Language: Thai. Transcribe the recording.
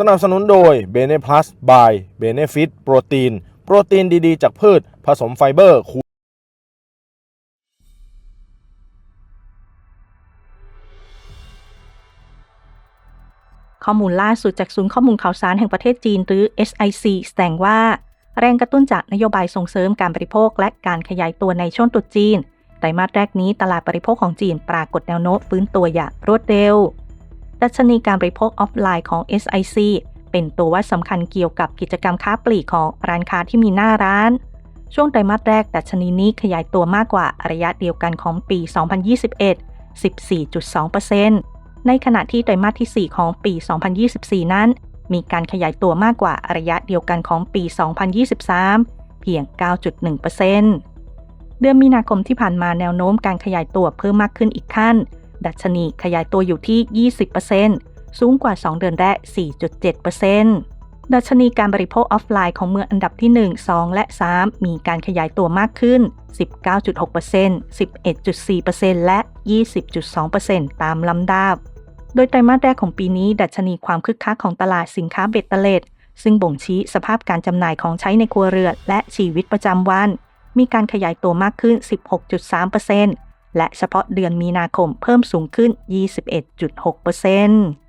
สนับสนุนโดย b e n e Plus by Benefit โปรตีน โปรตีนดีๆ จากพืช ผสมไฟเบอร์คูข้อมูลล่าสุดจากศูนย์ข้อมูลข่าวสารแห่งประเทศจีนหรือ SIC แสดงว่า แรงกระตุ้นจากนโยบายส่งเสริมการบริโภคและการขยายตัวในช่วงตรุษจีนไตรมาสแรกนี้ตลาดบริโภคของจีนปรากฏแนวโน้มฟื้นตัวอย่างรวดเร็ว ดัชนีการบริโภคออฟไลน์ของ SIC เป็นตัววัดสำคัญเกี่ยวกับกิจกรรมค้าปลีกของร้านค้าที่มีหน้าร้าน ช่วงไตรมาสแรกดัชนีนี้ขยายตัวมากกว่าระยะเดียวกันของปี 2021 14.2%ในขณะที่ไตรมาสที่ 4 ของปี 2024 นั้น มีการขยายตัวมากกว่าระยะเดียวกันของปี 2023 เพียง 9.1%เดือนมีนาคมที่ผ่านมาแนวโน้มการขยายตัวเพิ่มมากขึ้นอีกขั้น ดัชนีขยายตัวอยู่ที่ 20%สูงกว่า 2 เดือนแรก 4.7%ดัชนีการบริโภคออฟไลน์ของเมืองอันดับที่ 1 2 และ 3 มีการขยายตัวมากขึ้น 19.6% 11.4%และ 20.2%ตามลำดับ โดยไตรมาสแรกของปีนี้ ดัชนีความคึกคักของตลาดสินค้าเบ็ดเตล็ดซึ่งบ่งชี้สภาพการจำหน่ายของใช้ในครัวเรือนและชีวิตประจำวัน มีการขยายตัวมากขึ้น 16.3% และเฉพาะเดือนมีนาคมเพิ่มสูงขึ้น 21.6%